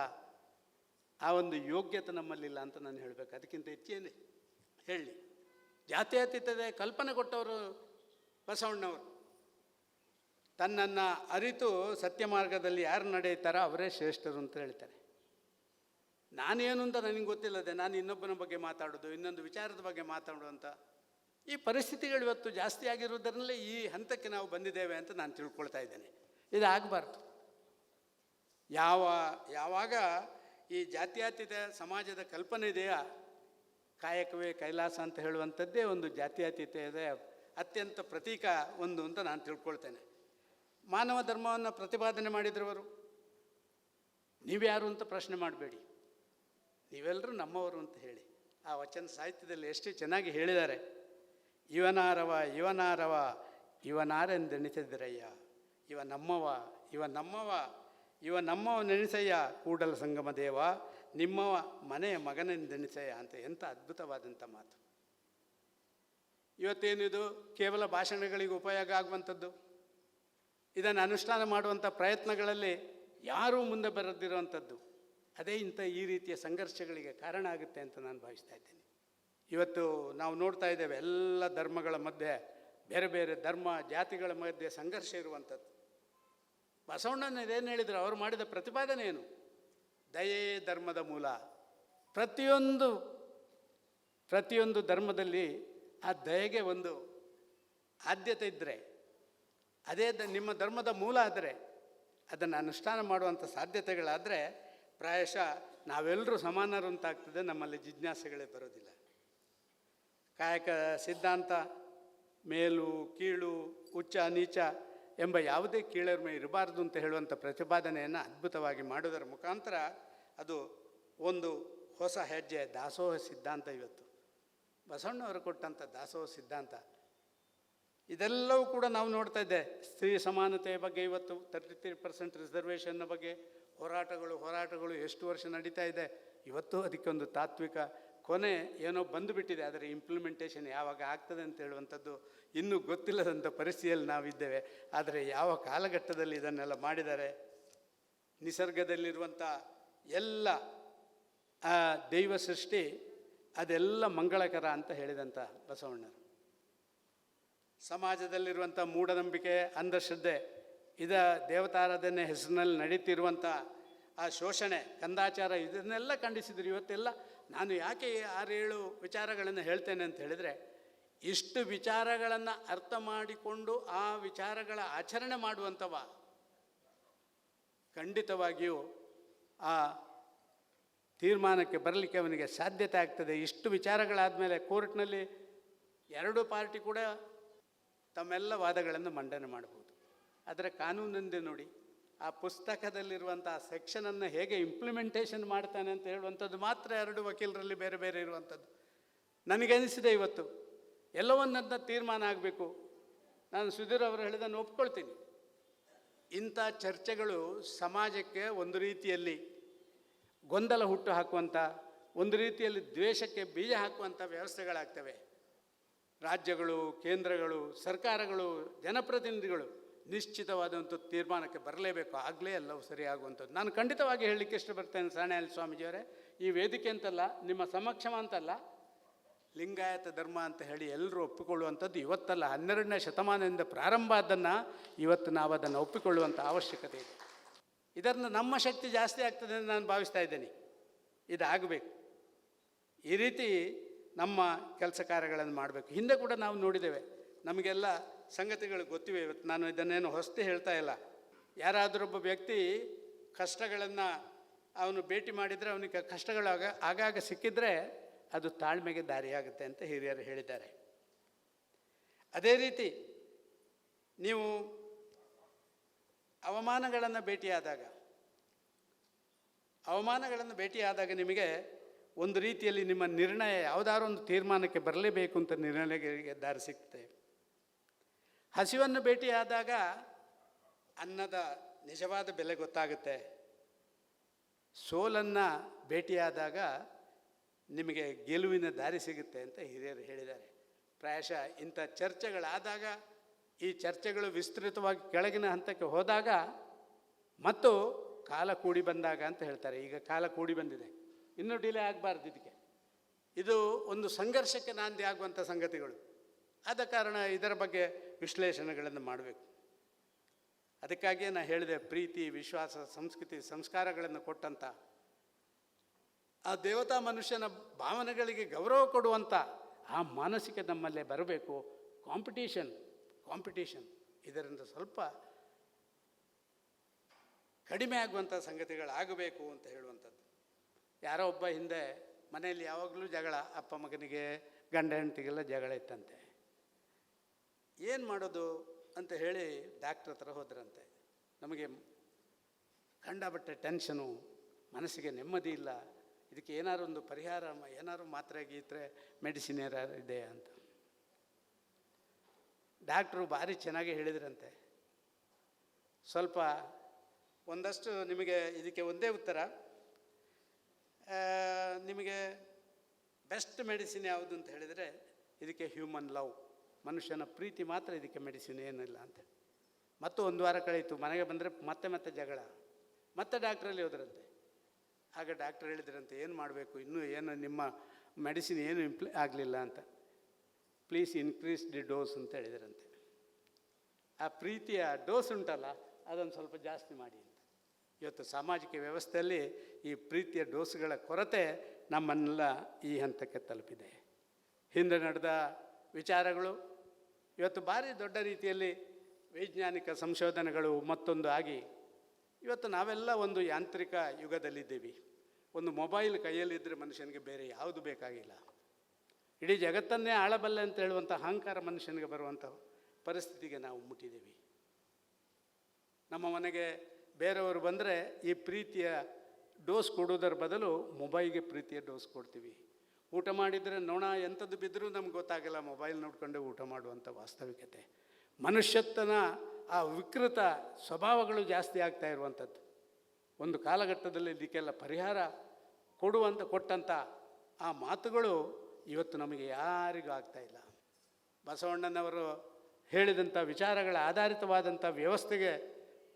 ಆ ಒಂದು ಯೋಗ್ಯತೆ ನಮ್ಮಲ್ಲಿಲ್ಲ ಅಂತ ನಾನು ಹೇಳಬೇಕು. ಅದಕ್ಕಿಂತ ಹೆಚ್ಚೇನೆ ಹೇಳಿ. ಜಾತ್ಯತೀತದ ಕಲ್ಪನೆ ಕೊಟ್ಟವರು ಬಸವಣ್ಣವರು. ತನ್ನನ್ನು ಅರಿತು ಸತ್ಯ ಮಾರ್ಗದಲ್ಲಿ ಯಾರು ನಡೆಯುತ್ತಾರೋ ಅವರೇ ಶ್ರೇಷ್ಠರು ಅಂತ ಹೇಳ್ತಾರೆ. ನಾನೇನು ಅಂತ ನನಗೆ ಗೊತ್ತಿಲ್ಲದೆ ನಾನು ಇನ್ನೊಬ್ಬನ ಬಗ್ಗೆ ಮಾತಾಡೋದು, ಇನ್ನೊಂದು ವಿಚಾರದ ಬಗ್ಗೆ ಮಾತಾಡುವಂಥ ಈ ಪರಿಸ್ಥಿತಿಗಳು ಇವತ್ತು ಜಾಸ್ತಿ ಆಗಿರುವುದರಲ್ಲೇ ಈ ಹಂತಕ್ಕೆ ನಾವು ಬಂದಿದ್ದೇವೆ ಅಂತ ನಾನು ತಿಳ್ಕೊಳ್ತಾ ಇದ್ದೇನೆ. ಇದು ಆಗಬಾರ್ದು ಯಾವ, ಯಾವಾಗ ಈ ಜಾತ್ಯಾತೀತ ಸಮಾಜದ ಕಲ್ಪನೆ ಇದೆಯಾ? ಕಾಯಕವೇ ಕೈಲಾಸ ಅಂತ ಹೇಳುವಂಥದ್ದೇ ಒಂದು ಜಾತ್ಯಾತೀತದ ಅತ್ಯಂತ ಪ್ರತೀಕ ಒಂದು ಅಂತ ನಾನು ತಿಳ್ಕೊಳ್ತೇನೆ. ಮಾನವ ಧರ್ಮವನ್ನು ಪ್ರತಿಪಾದನೆ ಮಾಡಿದ್ರವರು ನೀವ್ಯಾರು ಅಂತ ಪ್ರಶ್ನೆ ಮಾಡಬೇಡಿ. ನೀವೆಲ್ಲರೂ ನಮ್ಮವರು ಅಂತ ಹೇಳಿ. ಆ ವಚನ ಸಾಹಿತ್ಯದಲ್ಲಿ ಎಷ್ಟು ಚೆನ್ನಾಗಿ ಹೇಳಿದ್ದಾರೆ. ಇವನಾರವ ಇವನಾರವ ಇವನಾರೆಂದೆಣಿಸಿದ್ರಯ್ಯ ಇವ ನಮ್ಮವ ಇವ ನಮ್ಮವ ಇವ ನಮ್ಮವ ನೆನೆಸಯ್ಯ. ಕೂಡಲ ಸಂಗಮ ದೇವ, ನಿಮ್ಮವ ಮನೆಯ ಮಗನೆಂದೆಣಿಸಯ್ಯ ಅಂತ ಎಂಥ ಅದ್ಭುತವಾದಂಥ ಮಾತು. ಇವತ್ತೇನಿದು ಕೇವಲ ಭಾಷಣಗಳಿಗೆ ಉಪಯೋಗ ಆಗುವಂಥದ್ದು? ಇದನ್ನು ಅನುಷ್ಠಾನ ಮಾಡುವಂಥ ಪ್ರಯತ್ನಗಳಲ್ಲಿ ಯಾರೂ ಮುಂದೆ ಬರದಿರುವಂಥದ್ದು? ಅದೇ ಇಂಥ ಈ ರೀತಿಯ ಸಂಘರ್ಷಗಳಿಗೆ ಕಾರಣ ಆಗುತ್ತೆ ಅಂತ ನಾನು ಭಾವಿಸ್ತಾ ಇದ್ದೇನೆ. ಇವತ್ತು ನಾವು ನೋಡ್ತಾ ಇದ್ದೇವೆ ಎಲ್ಲ ಧರ್ಮಗಳ ಮಧ್ಯೆ, ಬೇರೆ ಬೇರೆ ಧರ್ಮ ಜಾತಿಗಳ ಮಧ್ಯೆ ಸಂಘರ್ಷ ಇರುವಂಥದ್ದು. ಬಸವಣ್ಣನೇನು ಹೇಳಿದರು? ಅವರು ಮಾಡಿದ ಪ್ರತಿಪಾದನೆ ಏನು? ದಯೆ ಧರ್ಮದ ಮೂಲ. ಪ್ರತಿಯೊಂದು ಪ್ರತಿಯೊಂದು ಧರ್ಮದಲ್ಲಿ ಆ ದಯೆಗೆ ಒಂದು ಆದ್ಯತೆ ಇದ್ದರೆ ಅದೇ ನಿಮ್ಮ ಧರ್ಮದ ಮೂಲ ಆದರೆ, ಅದನ್ನು ಅನುಷ್ಠಾನ ಮಾಡುವಂಥ ಸಾಧ್ಯತೆಗಳಾದರೆ ಪ್ರಾಯಶಃ ನಾವೆಲ್ಲರೂ ಸಮಾನರು ಅಂತಾಗ್ತದೆ ನಮ್ಮಲ್ಲಿ ಜಿಜ್ಞಾಸೆಗಳೇ ಬರೋದಿಲ್ಲ. ಕಾಯಕ ಸಿದ್ಧಾಂತ, ಮೇಲು, ಕೀಳು ಉಚ್ಚ ನೀಚ ಎಂಬ ಯಾವುದೇ ಕೀಳರ್ಮೆ ಇರಬಾರ್ದು ಅಂತ ಹೇಳುವಂಥ ಪ್ರತಿಪಾದನೆಯನ್ನು ಅದ್ಭುತವಾಗಿ ಮಾಡುವುದರ ಮುಖಾಂತರ ಅದು ಒಂದು ಹೊಸ ಹೆಜ್ಜೆ, ದಾಸೋಹ ಸಿದ್ಧಾಂತ ಇವತ್ತು. ಬಸವಣ್ಣವರು ಕೊಟ್ಟಂಥ ದಾಸೋಹ ಸಿದ್ಧಾಂತ. ಇದೆಲ್ಲವೂ ಕೂಡ ನಾವು ನೋಡ್ತಾ ಇದ್ದೆ, ಸ್ತ್ರೀ ಸಮಾನತೆಯ ಬಗ್ಗೆ ಇವತ್ತು ತರ್ಟಿ ತ್ರೀ ಪರ್ಸೆಂಟ್ ರಿಸರ್ವೇಷನ್ನ ಬಗ್ಗೆ ಹೋರಾಟಗಳು ಹೋರಾಟಗಳು ಎಷ್ಟು ವರ್ಷ ನಡೀತಾ ಇದೆ? ಇವತ್ತು ಅದಕ್ಕೊಂದು ತಾತ್ವಿಕ ಕೊನೆ ಏನೋ ಬಂದುಬಿಟ್ಟಿದೆ, ಆದರೆ ಇಂಪ್ಲಿಮೆಂಟೇಷನ್ ಯಾವಾಗ ಆಗ್ತದೆ ಅಂತ ಹೇಳುವಂಥದ್ದು ಇನ್ನೂ ಗೊತ್ತಿಲ್ಲದಂಥ ಪರಿಸ್ಥಿತಿಯಲ್ಲಿ ನಾವಿದ್ದೇವೆ. ಆದರೆ ಯಾವ ಕಾಲಘಟ್ಟದಲ್ಲಿ ಇದನ್ನೆಲ್ಲ ಮಾಡಿದ್ದಾರೆ? ನಿಸರ್ಗದಲ್ಲಿರುವಂಥ ಎಲ್ಲ ದೈವ ಸೃಷ್ಟಿ ಅದೆಲ್ಲ ಮಂಗಳಕರ ಅಂತ ಹೇಳಿದಂಥ ಬಸವಣ್ಣರು. ಸಮಾಜದಲ್ಲಿರುವಂಥ ಮೂಢನಂಬಿಕೆ, ಅಂಧಶ್ರದ್ಧೆ ಇದ ದೇವತಾರಾಧನೆ ಹೆಸರಿನಲ್ಲಿ ನಡೀತಿರುವಂಥ ಆ ಶೋಷಣೆ ಕಂದಾಚಾರ ಇದನ್ನೆಲ್ಲ ಖಂಡಿಸಿದ್ರು. ಇವತ್ತೆಲ್ಲ ನಾನು ಯಾಕೆ ಆರೇಳು ವಿಚಾರಗಳನ್ನು ಹೇಳ್ತೇನೆ ಅಂತ ಹೇಳಿದರೆ, ಇಷ್ಟು ವಿಚಾರಗಳನ್ನು ಅರ್ಥ ಮಾಡಿಕೊಂಡು ಆ ವಿಚಾರಗಳ ಆಚರಣೆ ಮಾಡುವಂಥವ ಖಂಡಿತವಾಗಿಯೂ ಆ ತೀರ್ಮಾನಕ್ಕೆ ಬರಲಿಕ್ಕೆ ಅವನಿಗೆ ಸಾಧ್ಯತೆ ಆಗ್ತದೆ. ಇಷ್ಟು ವಿಚಾರಗಳಾದ ಮೇಲೆ ಕೋರ್ಟ್ನಲ್ಲಿ ಎರಡು ಪಾರ್ಟಿ ಕೂಡ ತಮ್ಮೆಲ್ಲ ವಾದಗಳನ್ನು ಮಂಡನೆ ಮಾಡ್ಬೋದು. ಆದರೆ ಕಾನೂನಂದೆ ನೋಡಿ, ಆ ಪುಸ್ತಕದಲ್ಲಿರುವಂಥ ಸೆಕ್ಷನನ್ನು ಹೇಗೆ ಇಂಪ್ಲಿಮೆಂಟೇಷನ್ ಮಾಡ್ತಾನೆ ಅಂತ ಹೇಳುವಂಥದ್ದು ಮಾತ್ರ ಎರಡು ವಕೀಲರಲ್ಲಿ ಬೇರೆ ಬೇರೆ ಇರುವಂಥದ್ದು. ನನಗನಿಸಿದೆ ಇವತ್ತು ಎಲ್ಲವನ್ನದನ್ನ ತೀರ್ಮಾನ ಆಗಬೇಕು. ನಾನು ಸುಧೀರ್ ಅವರು ಹೇಳಿದನ್ನು ಒಪ್ಕೊಳ್ತೀನಿ. ಇಂಥ ಚರ್ಚೆಗಳು ಸಮಾಜಕ್ಕೆ ಒಂದು ರೀತಿಯಲ್ಲಿ ಗೊಂದಲ ಹುಟ್ಟು ಹಾಕುವಂಥ, ಒಂದು ರೀತಿಯಲ್ಲಿ ದ್ವೇಷಕ್ಕೆ ಬೀಜ ಹಾಕುವಂಥ ವ್ಯವಸ್ಥೆಗಳಾಗ್ತವೆ. ರಾಜ್ಯಗಳು, ಕೇಂದ್ರಗಳು, ಸರ್ಕಾರಗಳು, ಜನಪ್ರತಿನಿಧಿಗಳು ನಿಶ್ಚಿತವಾದಂಥ ತೀರ್ಮಾನಕ್ಕೆ ಬರಲೇಬೇಕು. ಆಗಲೇ ಎಲ್ಲವೂ ಸರಿಯಾಗುವಂಥದ್ದು. ನಾನು ಖಂಡಿತವಾಗಿ ಹೇಳಲಿಕ್ಕೆ ಇಷ್ಟಪಡ್ತೇನೆ ಸಾಣೆಯಲ್ಲಿ ಸ್ವಾಮೀಜಿಯವರೇ, ಈ ವೇದಿಕೆ ಅಂತಲ್ಲ, ನಿಮ್ಮ ಸಮಕ್ಷಮ ಅಂತಲ್ಲ, ಲಿಂಗಾಯತ ಧರ್ಮ ಅಂತ ಹೇಳಿ ಎಲ್ಲರೂ ಒಪ್ಪಿಕೊಳ್ಳುವಂಥದ್ದು ಇವತ್ತಲ್ಲ. ಹನ್ನೆರಡನೇ ಶತಮಾನದಿಂದ ಪ್ರಾರಂಭ ಅದನ್ನು ಇವತ್ತು ನಾವು ಅದನ್ನು ಒಪ್ಪಿಕೊಳ್ಳುವಂಥ ಅವಶ್ಯಕತೆ ಇದೆ. ಇದರಿಂದ ನಮ್ಮ ಶಕ್ತಿ ಜಾಸ್ತಿ ಆಗ್ತದೆ ಅಂತ ನಾನು ಭಾವಿಸ್ತಾ ಇದ್ದೇನೆ. ಇದಾಗಬೇಕು. ಈ ರೀತಿ ನಮ್ಮ ಕೆಲಸ ಕಾರ್ಯಗಳನ್ನು ಮಾಡಬೇಕು. ಹಿಂದೆ ಕೂಡ ನಾವು ನೋಡಿದ್ದೇವೆ. ನಮಗೆಲ್ಲ ಸಂಗತಿಗಳು ಗೊತ್ತಿವೆ. ಇವತ್ತು ನಾನು ಇದನ್ನೇನು ಹೊಸ್ತಿ ಹೇಳ್ತಾ ಇಲ್ಲ. ಯಾರಾದರೂ ಒಬ್ಬ ವ್ಯಕ್ತಿ ಕಷ್ಟಗಳನ್ನು ಅವನು ಭೇಟಿ ಮಾಡಿದರೆ ಅವನಿಗೆ ಕಷ್ಟಗಳು ಆಗ, ಆಗಾಗ ಸಿಕ್ಕಿದ್ರೆ ಅದು ತಾಳ್ಮೆಗೆ ದಾರಿಯಾಗುತ್ತೆ ಅಂತ ಹಿರಿಯರು ಹೇಳಿದ್ದಾರೆ. ಅದೇ ರೀತಿ ನೀವು ಅವಮಾನಗಳನ್ನು ಭೇಟಿಯಾದಾಗ ಅವಮಾನಗಳನ್ನು ಭೇಟಿಯಾದಾಗ ನಿಮಗೆ ಒಂದು ರೀತಿಯಲ್ಲಿ ನಿಮ್ಮ ನಿರ್ಣಯ ಯಾವುದಾದ್ರೂ ಒಂದು ತೀರ್ಮಾನಕ್ಕೆ ಬರಲೇಬೇಕು ಅಂತ ನಿರ್ಣಯಗಳಿಗೆ ದಾರಿ ಸಿಗ್ತದೆ ಹಸಿವನ್ನು ಭೇಟಿಯಾದಾಗ ಅನ್ನದ ನಿಜವಾದ ಬೆಲೆ ಗೊತ್ತಾಗುತ್ತೆ. ಸೋಲನ್ನು ಭೇಟಿಯಾದಾಗ ನಿಮಗೆ ಗೆಲುವಿನ ದಾರಿ ಸಿಗುತ್ತೆ ಅಂತ ಹಿರಿಯರು ಹೇಳಿದ್ದಾರೆ. ಪ್ರಾಯಶಃ ಇಂಥ ಚರ್ಚೆಗಳಾದಾಗ, ಈ ಚರ್ಚೆಗಳು ವಿಸ್ತೃತವಾಗಿ ಕೆಳಗಿನ ಹಂತಕ್ಕೆ ಹೋದಾಗ ಮತ್ತು ಕಾಲ ಕೂಡಿ ಬಂದಾಗ ಅಂತ ಹೇಳ್ತಾರೆ. ಈಗ ಕಾಲ ಕೂಡಿ ಬಂದಿದೆ. ಇನ್ನೂ ಡಿಲೇ ಆಗಬಾರ್ದು ಇದಕ್ಕೆ. ಇದು ಒಂದು ಸಂಘರ್ಷಕ್ಕೆ ನಾಂದಿ ಆಗುವಂಥ ಸಂಗತಿಗಳು. ಆದ ಕಾರಣ ಇದರ ಬಗ್ಗೆ ವಿಶ್ಲೇಷಣೆಗಳನ್ನು ಮಾಡಬೇಕು. ಅದಕ್ಕಾಗಿಯೇ ನಾನು ಹೇಳಿದೆ ಪ್ರೀತಿ, ವಿಶ್ವಾಸ, ಸಂಸ್ಕೃತಿ, ಸಂಸ್ಕಾರಗಳನ್ನು ಕೊಟ್ಟಂಥ ಆ ದೇವತಾ ಮನುಷ್ಯನ ಭಾವನೆಗಳಿಗೆ ಗೌರವ ಕೊಡುವಂಥ ಆ ಮಾನಸಿಕ ನಮ್ಮಲ್ಲೇ ಬರಬೇಕು. Competition competition. ಇದರಿಂದ ಸ್ವಲ್ಪ ಕಡಿಮೆ ಆಗುವಂಥ ಸಂಗತಿಗಳಾಗಬೇಕು ಅಂತ ಹೇಳುವಂಥದ್ದು. ಯಾರೋ ಒಬ್ಬ ಹಿಂದೆ ಮನೆಯಲ್ಲಿ ಯಾವಾಗಲೂ ಜಗಳ, ಅಪ್ಪ ಮಗನಿಗೆ ಗಂಡ ಹೆಂಡತಿಗೆಲ್ಲ ಜಗಳ ಇತ್ತಂತೆ. ಏನು ಮಾಡೋದು ಅಂತ ಹೇಳಿ ಡಾಕ್ಟ್ರ್ ಹತ್ರ ಹೋದ್ರಂತೆ. ನಮಗೆ ಕಂಡಬಟ್ಟೆ ಟೆನ್ಷನು ಮನಸ್ಸಿಗೆ ನೆಮ್ಮದಿ ಇಲ್ಲ. ಇದಕ್ಕೆ ಏನಾದ್ರು ಒಂದು ಪರಿಹಾರ, ಏನಾದ್ರು ಮಾತ್ರೆ ಗೀತ್ರೆ ಮೆಡಿಸಿನ್ ಏನಾರು ಇದೆ ಅಂತ. ಡಾಕ್ಟ್ರು ಭಾರಿ ಚೆನ್ನಾಗಿ ಹೇಳಿದ್ರಂತೆ. ಸ್ವಲ್ಪ ಒಂದಷ್ಟು ನಿಮಗೆ ಇದಕ್ಕೆ ಒಂದೇ ಉತ್ತರ. ನಿಮಗೆ ಬೆಸ್ಟ್ ಮೆಡಿಸಿನ್ ಯಾವುದು ಅಂತ ಹೇಳಿದರೆ, ಇದಕ್ಕೆ ಹ್ಯೂಮನ್ ಲವ್ ಮನುಷ್ಯನ ಪ್ರೀತಿ ಮಾತ್ರ ಇದಕ್ಕೆ ಮೆಡಿಸಿನ್ ಏನಿಲ್ಲ ಅಂತ. ಮತ್ತು ಒಂದು ವಾರ ಕಳೀತು, ಮನೆಗೆ ಬಂದರೆ ಮತ್ತೆ ಮತ್ತೆ ಜಗಳ, ಮತ್ತೆ ಡಾಕ್ಟ್ರಲ್ಲಿ ಹೋದ್ರಂತೆ. ಆಗ ಡಾಕ್ಟರ್ ಹೇಳಿದ್ರಂತೆ, ಏನು ಮಾಡಬೇಕು, ಇನ್ನೂ ಏನು ನಿಮ್ಮ ಮೆಡಿಸಿನ್ ಏನು ಇಂಪ್ಲಿ ಆಗಲಿಲ್ಲ ಅಂತ. ಪ್ಲೀಸ್ ಇನ್ಕ್ರೀಸ್ ದಿ ಡೋಸ್ ಅಂತ ಹೇಳಿದ್ರಂತೆ. ಆ ಪ್ರೀತಿಯ ಡೋಸ್ ಉಂಟಲ್ಲ ಅದನ್ನು ಸ್ವಲ್ಪ ಜಾಸ್ತಿ ಮಾಡಿ ಅಂತ. ಇವತ್ತು ಸಾಮಾಜಿಕ ವ್ಯವಸ್ಥೆಯಲ್ಲಿ ಈ ಪ್ರೀತಿಯ ಡೋಸ್ಗಳ ಕೊರತೆ ನಮ್ಮನ್ನೆಲ್ಲ ಈ ಹಂತಕ್ಕೆ ತಲುಪಿದೆ. ಹಿಂದೆ ನಡೆದ ವಿಚಾರಗಳು ಇವತ್ತು ಭಾರಿ ದೊಡ್ಡ ರೀತಿಯಲ್ಲಿ ವೈಜ್ಞಾನಿಕ ಸಂಶೋಧನೆಗಳು ಮತ್ತೊಂದು ಆಗಿ ಇವತ್ತು ನಾವೆಲ್ಲ ಒಂದು ಯಾಂತ್ರಿಕ ಯುಗದಲ್ಲಿದ್ದೀವಿ. ಒಂದು ಮೊಬೈಲ್ ಕೈಯಲ್ಲಿದ್ದರೆ ಮನುಷ್ಯನಿಗೆ ಬೇರೆ ಯಾವುದು ಬೇಕಾಗಿಲ್ಲ. ಇಡೀ ಜಗತ್ತನ್ನೇ ಆಳಬಲ್ಲೆ ಅಂತ ಹೇಳುವಂಥ ಅಹಂಕಾರ ಮನುಷ್ಯನಿಗೆ ಬರುವಂಥ ಪರಿಸ್ಥಿತಿಗೆ ನಾವು ಮುಟ್ಟಿದ್ದೀವಿ. ನಮ್ಮ ಮನೆಗೆ ಬೇರೆಯವರು ಬಂದರೆ ಈ ಪ್ರೀತಿಯ ಡೋಸ್ ಕೊಡೋದರ ಬದಲು ಮೊಬೈಲ್ಗೆ ಪ್ರೀತಿಯ ಡೋಸ್ ಕೊಡ್ತೀವಿ. ಊಟ ಮಾಡಿದರೆ ನೊಣ ಎಂಥದ್ದು ಬಿದ್ದರೂ ನಮ್ಗೆ ಗೊತ್ತಾಗಲ್ಲ, ಮೊಬೈಲ್ ನೋಡಿಕೊಂಡೆ ಊಟ ಮಾಡುವಂಥ ವಾಸ್ತವಿಕತೆ. ಮನುಷ್ಯತ್ವನ ಆ ವಿಕೃತ ಸ್ವಭಾವಗಳು ಜಾಸ್ತಿ ಆಗ್ತಾ ಇರುವಂಥದ್ದು. ಒಂದು ಕಾಲಘಟ್ಟದಲ್ಲಿ ಇದಕ್ಕೆಲ್ಲ ಪರಿಹಾರ ಕೊಡುವಂಥ, ಕೊಟ್ಟಂಥ ಆ ಮಾತುಗಳು ಇವತ್ತು ನಮಗೆ ಯಾರಿಗೂ ಆಗ್ತಾ ಇಲ್ಲ. ಬಸವಣ್ಣನವರು ಹೇಳಿದಂಥ ವಿಚಾರಗಳ ಆಧಾರಿತವಾದಂಥ ವ್ಯವಸ್ಥೆಗೆ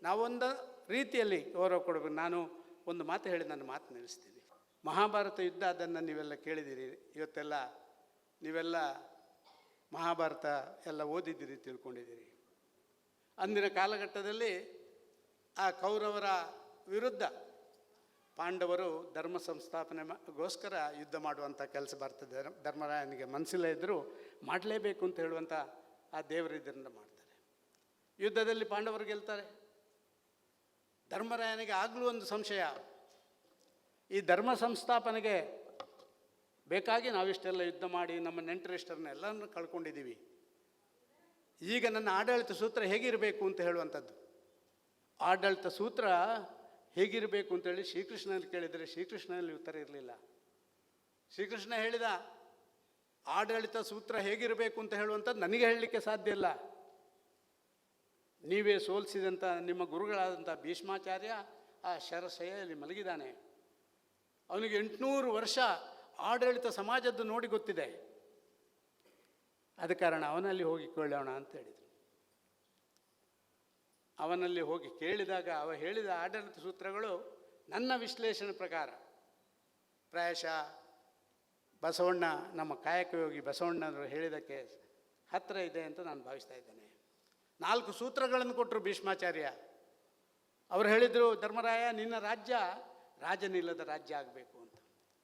ನಾವೊಂದು ರೀತಿಯಲ್ಲಿ ಗೌರವ ಕೊಡಬೇಕು. ನಾನು ಒಂದು ಮಾತು ಹೇಳಿ, ನನ್ನ ಮಾತು ನಿಲ್ಲಿಸ್ತೀನಿ. ಮಹಾಭಾರತ ಯುದ್ಧ ಅದನ್ನು ನೀವೆಲ್ಲ ಕೇಳಿದ್ದೀರಿ. ಇವತ್ತೆಲ್ಲ ನೀವೆಲ್ಲ ಮಹಾಭಾರತ ಎಲ್ಲ ಓದಿದ್ದೀರಿ ತಿಳ್ಕೊಂಡಿದ್ದೀರಿ. ಅಂದಿನ ಕಾಲಘಟ್ಟದಲ್ಲಿ ಆ ಕೌರವರ ವಿರುದ್ಧ ಪಾಂಡವರು ಧರ್ಮ ಸಂಸ್ಥಾಪನೆ ಮಾ- ಗೋಸ್ಕರ ಯುದ್ಧ ಮಾಡುವಂಥ ಕೆಲಸ ಬರ್ತದೆ. ಧರ್ಮ- ಧರ್ಮರಾಯನಿಗೆ ಮನಸ್ಸಿಲ್ಲ ಇದ್ದರೂ ಮಾಡಲೇಬೇಕು ಅಂತ ಹೇಳುವಂಥ ಆ ದೇವರಿದ್ದರಿಂದ ಮಾಡ್ತಾರೆ. ಯುದ್ಧದಲ್ಲಿ ಪಾಂಡವರು ಗೆಲ್ತಾರೆ. ಧರ್ಮರಾಯನಿಗೆ ಆಗಲೂ ಒಂದು ಸಂಶಯ. ಈ ಧರ್ಮ ಸಂಸ್ಥಾಪನೆಗೆ ಬೇಕಾಗಿ ನಾವಿಷ್ಟೆಲ್ಲ ಯುದ್ಧ ಮಾಡಿ ನಮ್ಮ ನೆಂಟರಿಷ್ಟರನ್ನ ಕಳ್ಕೊಂಡಿದ್ದೀವಿ. ಈಗ ನನ್ನ ಆಡಳಿತ ಸೂತ್ರ ಹೇಗಿರಬೇಕು ಅಂತ ಹೇಳುವಂಥದ್ದು. ಆಡಳಿತ ಸೂತ್ರ ಹೇಗಿರಬೇಕು ಅಂತೇಳಿ ಶ್ರೀಕೃಷ್ಣನಲ್ಲಿ ಕೇಳಿದರೆ ಶ್ರೀಕೃಷ್ಣನಲ್ಲಿ ಉತ್ತರ ಇರಲಿಲ್ಲ. ಶ್ರೀಕೃಷ್ಣ ಹೇಳಿದ, ಆಡಳಿತ ಸೂತ್ರ ಹೇಗಿರಬೇಕು ಅಂತ ಹೇಳುವಂಥದ್ದು ನನಗೆ ಹೇಳಲಿಕ್ಕೆ ಸಾಧ್ಯ ಇಲ್ಲ. ನೀವೇ ಸೋಲಿಸಿದಂಥ ನಿಮ್ಮ ಗುರುಗಳಾದಂಥ ಭೀಷ್ಮಾಚಾರ್ಯ ಆ ಶರಶಯಲ್ಲಿ ಮಲಗಿದ್ದಾನೆ. ಅವನಿಗೆ ಎಂಟುನೂರು ವರ್ಷ ಆಡಳಿತ ಸಮಾಜದ್ದು ನೋಡಿ ಗೊತ್ತಿದೆ. ಅದ ಕಾರಣ ಅವನಲ್ಲಿ ಹೋಗಿ ಕೇಳೋಣ ಅಂತ ಹೇಳಿದರು. ಅವನಲ್ಲಿ ಹೋಗಿ ಕೇಳಿದಾಗ ಅವ ಹೇಳಿದ ಆಡಳಿತ ಸೂತ್ರಗಳು ನನ್ನ ವಿಶ್ಲೇಷಣೆ ಪ್ರಕಾರ. ಪ್ರಾಯಶಃ ಬಸವಣ್ಣ, ನಮ್ಮ ಕಾಯಕಯೋಗಿ ಬಸವಣ್ಣನವರು ಹೇಳಿದಕ್ಕೆ ಹತ್ತಿರ ಇದೆ ಅಂತ ನಾನು ಭಾವಿಸ್ತಾ ಇದ್ದೇನೆ. ನಾಲ್ಕು ಸೂತ್ರಗಳನ್ನು ಕೊಟ್ಟರು ಭೀಷ್ಮಾಚಾರ್ಯ. ಅವರು ಹೇಳಿದರು, ಧರ್ಮರಾಯ, ನಿನ್ನ ರಾಜ್ಯ ರಾಜನಿಲ್ಲದ ರಾಜ್ಯ ಆಗಬೇಕು ಅಂತ.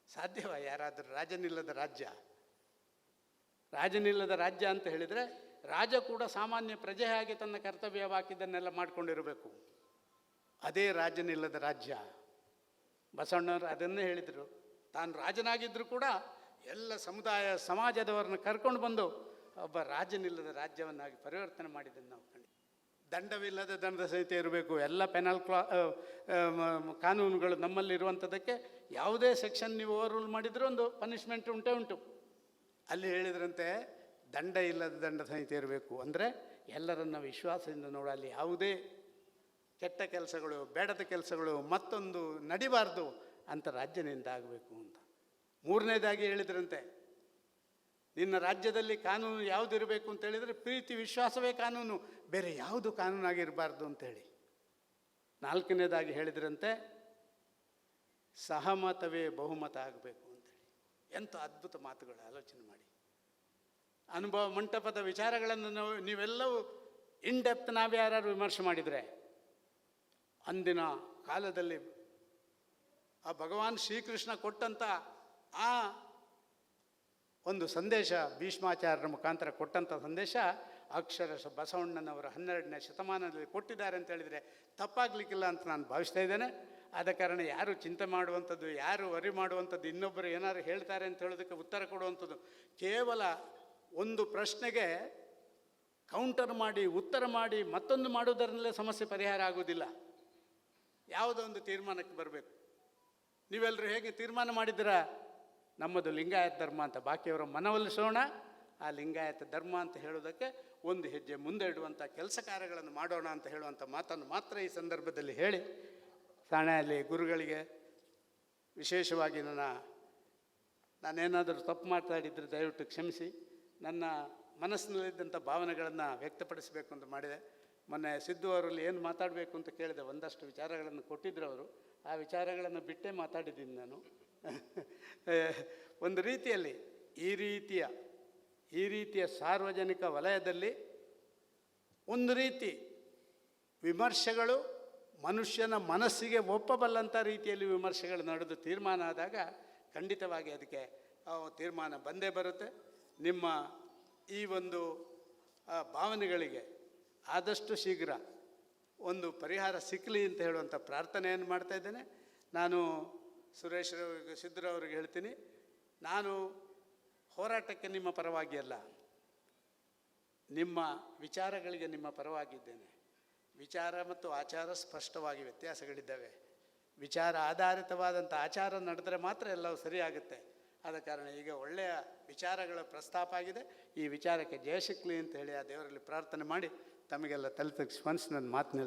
ಸಾಧ್ಯವ ಯಾರಾದರೂ ರಾಜನಿಲ್ಲದ ರಾಜ್ಯ? ರಾಜನಿಲ್ಲದ ರಾಜ್ಯ ಅಂತ ಹೇಳಿದರೆ ರಾಜ ಕೂಡ ಸಾಮಾನ್ಯ ಪ್ರಜೆ ಹಾಗೆ ತನ್ನ ಕರ್ತವ್ಯವಾಕಿದ್ದನ್ನೆಲ್ಲ ಮಾಡಿಕೊಂಡಿರಬೇಕು. ಅದೇ ರಾಜನಿಲ್ಲದ ರಾಜ್ಯ. ಬಸವಣ್ಣವರು ಅದನ್ನೇ ಹೇಳಿದರು. ತಾನು ರಾಜನಾಗಿದ್ದರೂ ಕೂಡ ಎಲ್ಲ ಸಮುದಾಯ, ಸಮಾಜದವರನ್ನ ಕರ್ಕೊಂಡು ಬಂದು ಒಬ್ಬ ರಾಜನಿಲ್ಲದ ರಾಜ್ಯವನ್ನಾಗಿ ಪರಿವರ್ತನೆ ಮಾಡಿದ್ದನ್ನು ನಾವು ಕಂಡು ದಂಡವಿಲ್ಲದ ದಂಡ ಸಹಿತ ಇರಬೇಕು. ಎಲ್ಲ ಪೆನಲ್ ಕ್ಲಾ ಕಾನೂನುಗಳು ನಮ್ಮಲ್ಲಿರುವಂಥದ್ದಕ್ಕೆ ಯಾವುದೇ ಸೆಕ್ಷನ್ ನೀವು ಓವರ್ ರೂಲ್ ಮಾಡಿದರೂ ಒಂದು ಪನಿಷ್ಮೆಂಟ್ ಉಂಟೇ ಉಂಟು. ಅಲ್ಲಿ ಹೇಳಿದ್ರಂತೆ, ದಂಡ ಇಲ್ಲದ ದಂಡ ಸಹಿತ ಇರಬೇಕು. ಅಂದರೆ ಎಲ್ಲರನ್ನ ವಿಶ್ವಾಸದಿಂದ ನೋಡಲ್ಲಿ ಯಾವುದೇ ಕೆಟ್ಟ ಕೆಲಸಗಳು, ಬೇಡದ ಕೆಲಸಗಳು ಮತ್ತೊಂದು ನಡಿಬಾರ್ದು ಅಂತ ರಾಜ್ಯದಿಂದ ಆಗಬೇಕು ಅಂತ. ಮೂರನೇದಾಗಿ ಹೇಳಿದ್ರಂತೆ ನಿನ್ನ ರಾಜ್ಯದಲ್ಲಿ ಕಾನೂನು ಯಾವುದಿರಬೇಕು ಅಂತ ಹೇಳಿದರೆ ಪ್ರೀತಿ, ವಿಶ್ವಾಸವೇ ಕಾನೂನು. ಬೇರೆ ಯಾವುದು ಕಾನೂನಾಗಿರಬಾರ್ದು ಅಂತೇಳಿ. ನಾಲ್ಕನೇದಾಗಿ ಹೇಳಿದ್ರಂತೆ, ಸಹಮತವೇ ಬಹುಮತ ಆಗಬೇಕು ಅಂತೇಳಿ. ಎಂಥ ಅದ್ಭುತ ಮಾತುಗಳು ಆಲೋಚನೆ ಮಾಡಿ. ಅನುಭವ ಮಂಟಪದ ವಿಚಾರಗಳನ್ನು ನಾವು, ನೀವೆಲ್ಲವೂ ಇನ್ ಡೆಪ್ತ್ ನಾವು ಯಾರು ವಿಮರ್ಶೆ ಮಾಡಿದರೆ, ಅಂದಿನ ಕಾಲದಲ್ಲಿ ಆ ಭಗವಾನ್ ಶ್ರೀಕೃಷ್ಣ ಕೊಟ್ಟಂಥ ಆ ಒಂದು ಸಂದೇಶ ಭೀಷ್ಮಾಚಾರ್ಯರ ಮುಖಾಂತರ ಕೊಟ್ಟಂಥ ಸಂದೇಶ ಅಕ್ಷರಶ ಬಸವಣ್ಣನವರು ಹನ್ನೆರಡನೇ ಶತಮಾನದಲ್ಲಿ ಕೊಟ್ಟಿದ್ದಾರೆ ಅಂತ ಹೇಳಿದರೆ ತಪ್ಪಾಗಲಿಕ್ಕಿಲ್ಲ ಅಂತ ನಾನು ಭಾವಿಸ್ತಾ ಇದ್ದೇನೆ. ಆದ ಕಾರಣ ಯಾರು ಚಿಂತೆ ಮಾಡುವಂಥದ್ದು, ಯಾರು ವರಿ ಮಾಡುವಂಥದ್ದು ಇನ್ನೊಬ್ಬರು ಏನಾದ್ರು ಹೇಳ್ತಾರೆ ಅಂತ ಹೇಳೋದಕ್ಕೆ ಉತ್ತರ ಕೊಡುವಂಥದ್ದು ಕೇವಲ ಒಂದು ಪ್ರಶ್ನೆಗೆ ಕೌಂಟರ್ ಮಾಡಿ, ಉತ್ತರ ಮಾಡಿ, ಮತ್ತೊಂದು ಮಾಡೋದರಲ್ಲೇ ಸಮಸ್ಯೆ ಪರಿಹಾರ ಆಗೋದಿಲ್ಲ ಯಾವುದೋ ಒಂದು ತೀರ್ಮಾನಕ್ಕೆ ಬರಬೇಕು. ನೀವೆಲ್ಲರೂ ಹೇಗೆ ತೀರ್ಮಾನ ಮಾಡಿದ್ದೀರಾ? ನಮ್ಮದು ಲಿಂಗಾಯತ ಧರ್ಮ ಅಂತ ಬಾಕಿಯವರ ಮನವೊಲಿಸೋಣ ಆ ಲಿಂಗಾಯತ ಧರ್ಮ ಅಂತ ಹೇಳೋದಕ್ಕೆ ಒಂದು ಹೆಜ್ಜೆ ಮುಂದೆ ಇಡುವಂಥ ಕೆಲಸ ಕಾರ್ಯಗಳನ್ನು ಮಾಡೋಣ ಅಂತ ಹೇಳುವಂಥ ಮಾತನ್ನು ಮಾತ್ರ ಈ ಸಂದರ್ಭದಲ್ಲಿ ಹೇಳಿ, ಸಾಣೆಯಲ್ಲಿ ಗುರುಗಳಿಗೆ ವಿಶೇಷವಾಗಿ ನನ್ನ, ನಾನೇನಾದರೂ ತಪ್ಪು ಮಾತಾಡಿದರೆ ದಯವಿಟ್ಟು ಕ್ಷಮಿಸಿ, ನನ್ನ ಮನಸ್ಸಿನಲ್ಲಿದ್ದಂಥ ಭಾವನೆಗಳನ್ನು ವ್ಯಕ್ತಪಡಿಸಬೇಕು ಅಂತ ಮಾಡಿದೆ. ಮೊನ್ನೆ ಸಿದ್ದು ಅವರಲ್ಲಿ ಏನು ಮಾತಾಡಬೇಕು ಅಂತ ಕೇಳಿದೆ, ಒಂದಷ್ಟು ವಿಚಾರಗಳನ್ನು ಕೊಟ್ಟಿದ್ರು ಅವರು. ಆ ವಿಚಾರಗಳನ್ನು ಬಿಟ್ಟೇ ಮಾತಾಡಿದ್ದೀನಿ ನಾನು. ಒಂದು ರೀತಿಯಲ್ಲಿ ಈ ರೀತಿಯ ಈ ರೀತಿಯ ಸಾರ್ವಜನಿಕ ವಲಯದಲ್ಲಿ ಒಂದು ರೀತಿ ವಿಮರ್ಶೆಗಳು ಮನುಷ್ಯನ ಮನಸ್ಸಿಗೆ ಒಪ್ಪಬಲ್ಲಂಥ ರೀತಿಯಲ್ಲಿ ವಿಮರ್ಶೆಗಳು ನಡೆದು ತೀರ್ಮಾನ ಆದಾಗ ಖಂಡಿತವಾಗಿ ಅದಕ್ಕೆ ತೀರ್ಮಾನ ಬಂದೇ ಬರುತ್ತೆ. ನಿಮ್ಮ ಈ ಒಂದು ಭಾವನೆಗಳಿಗೆ ಆದಷ್ಟು ಶೀಘ್ರ ಒಂದು ಪರಿಹಾರ ಸಿಕ್ಕಲಿ ಅಂತ ಹೇಳುವಂಥ ಪ್ರಾರ್ಥನೆಯನ್ನು ಮಾಡ್ತಾ ಇದ್ದೇನೆ. ನಾನು ಸುರೇಶ್ ಸಿದ್ದರ ಅವ್ರಿಗೆ ಹೇಳ್ತೀನಿ, ನಾನು ಹೋರಾಟಕ್ಕೆ ನಿಮ್ಮ ಪರವಾಗಿ ಅಲ್ಲ. ನಿಮ್ಮ ವಿಚಾರಗಳಿಗೆ ನಿಮ್ಮ ಪರವಾಗಿದ್ದೇನೆ. ವಿಚಾರ ಮತ್ತು ಆಚಾರ ಸ್ಪಷ್ಟವಾಗಿ ವ್ಯತ್ಯಾಸಗಳಿದ್ದಾವೆ. ವಿಚಾರ ಆಧಾರಿತವಾದಂಥ ಆಚಾರ ನಡೆದರೆ ಮಾತ್ರ ಎಲ್ಲವೂ ಸರಿಯಾಗುತ್ತೆ. ಆದ ಕಾರಣ ಈಗ ಒಳ್ಳೆಯ ವಿಚಾರಗಳ ಪ್ರಸ್ತಾಪ ಆಗಿದೆ. ಈ ವಿಚಾರಕ್ಕೆ ಜಯಶಕ್ಲಿ ಅಂತ ಹೇಳಿ ಆ ದೇವರಲ್ಲಿ ಪ್ರಾರ್ಥನೆ ಮಾಡಿ ತಮಗೆಲ್ಲ ತಲೆ ಮನಸ್ಸು ನನ್ನ ಮಾತು